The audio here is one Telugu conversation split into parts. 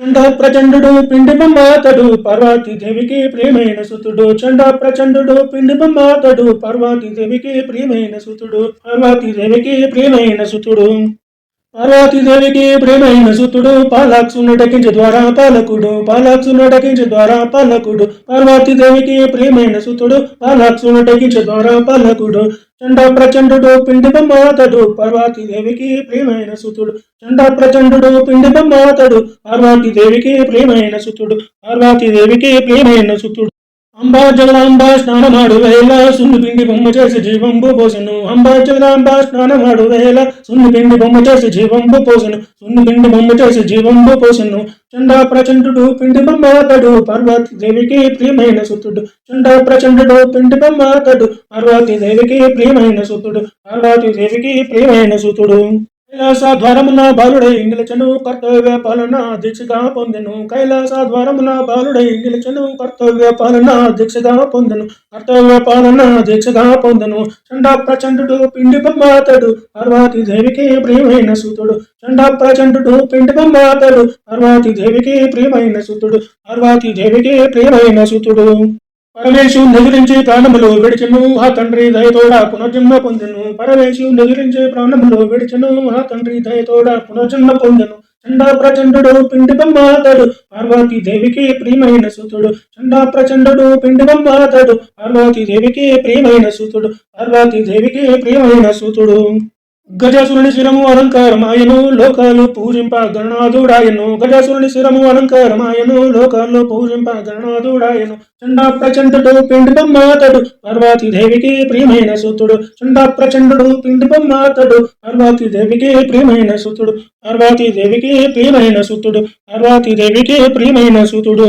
చండ ప్రచండు పిండి బొమ్మాతడు పార్వతీ దేవికి ప్రియమైన సుతుడు. చండ ప్రచండు పిండి బొమ్మాతడు పార్వతీ దేవికి ప్రియమైన సుతుడు. పార్వతీ దేవికి ప్రియమైన సుతుడు. పార్వతీదేవికి ప్రేమైన సుతుడు పాలాక్సును ద్వారా పాలకుడు పాలాక్సును ద్వారా పాలకుడు. పార్వతీదేవికి ప్రేమైన సుతుడు పాలాక్సును ద్వారా పాలకుడు. చండ ప్రచండు పిండి బొమ్మాతడు పార్వతీదేవికి ప్రేమైన సుతుడు. చండ ప్రచండు పిండి బొమ్మాతడు పార్వతీదేవికి ప్రేమైన సుతుడు. పార్వతీదేవికి ప్రేమైన సుతుడు. అంబా జగదాంబ స్నానమాడు వేళ సున్ను పిండి బొమ్మ చేసి జీవంబు పోసెను. అంబా జగదాంబ స్నానమాడు వేళ సున్ను పిండి బొమ్మ చేసి జీవంబు పోసెను. సున్ను పిండి బొమ్మ చేసి జీవంబు పోసెను. చండా ప్రచండు పిండి బొమ్మాతడు పార్వతీ దేవికి ప్రియమైన సుతుడు. చండా ప్రచండు పిండి బొమ్మాతడు పర్వతి దేవికి ప్రియమైన సుతుడు. పార్వతీ దేవికి ప్రియమైన సుతుడు. కైలాస బాలుడై నిలిచను కర్తవ్య పాలన దీక్షగా పొందెను. కైలాస బాలుడై నిలిచను కర్తవ్య పాలన దీక్షగా పొందెను. కర్తవ్య పాలన దీక్షగా పొందెను. చండ ప్రచండు పిండి బొమ్మాతడు పార్వతీ దేవికి ప్రియమైన సుతుడు. చండ ప్రచండు పిండి బొమ్మాతడు పార్వతీ దేవికి ప్రియమైన సుతుడు. పార్వతీ దేవికి ప్రియమైన సుతుడు. పరమేశు నెదిరించి ప్రాణములు విడిచెను ఆ తండ్రి దయతోడ పునర్జన్మ పొందెను. పరమేశు నెదిరించి ప్రాణములు విడిచెను ఆ తండ్రి దయతోడ పునర్జన్మ పొందెను. చండా ప్రచండు పిండి బొమ్మాతడు పార్వతీ దేవికి ప్రియమైన సూతుడు. చండా ప్రచండు పిండి బొమ్మాతడు పార్వతీ దేవికి ప్రియమైన సూతుడు. పార్వతీ దేవికి ప్రియమైన సూతుడు. గజాసురుని శిరము అలంకారమాయను లోకాలు పూజింప గణనాథుడాయను. గజాసురుని శిరము అలంకారమాయను లోకాలు పూజింప గణనాథుడాయను. చండా ప్రచండు పిండి బొమ్మాతడు పార్వతి దేవికి ప్రియమైన సుతుడు. చండా ప్రచండు పిండి బొమ్మాతడు పార్వతి దేవికి ప్రియమైన సుతుడు. పార్వతి దేవికి ప్రియమైన సుతుడు. పార్వతి దేవికి ప్రియమైన సుతుడు.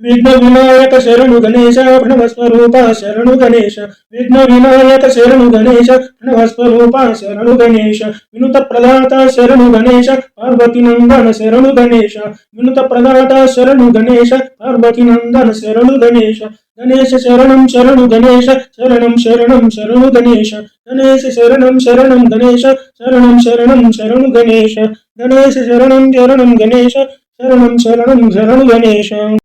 విఘ్న వినాయక శరణు గణేశ ప్రణవస్వరూప శరణు గణేశ విఘ్న వినాయక శరణు గణేశ ప్రణవస్వరూప శరణు గణేశ వినుత ప్రదాత శరణు గణేశ పార్వతి నందన శరణు గణేశ వినుత ప్రదాత శరణు గణేశ పార్వతి నందన శరణు గణేశ గణేశ శరణం శరణు గణేశ శరణం శరణం శరణు గణేశ గణేశ శరణం శరణం గణేశ శరణం శరణం శరణు గణేశ గణేశ శరణం శరణం గణేశ శరణం శరణం శరణు గణేశ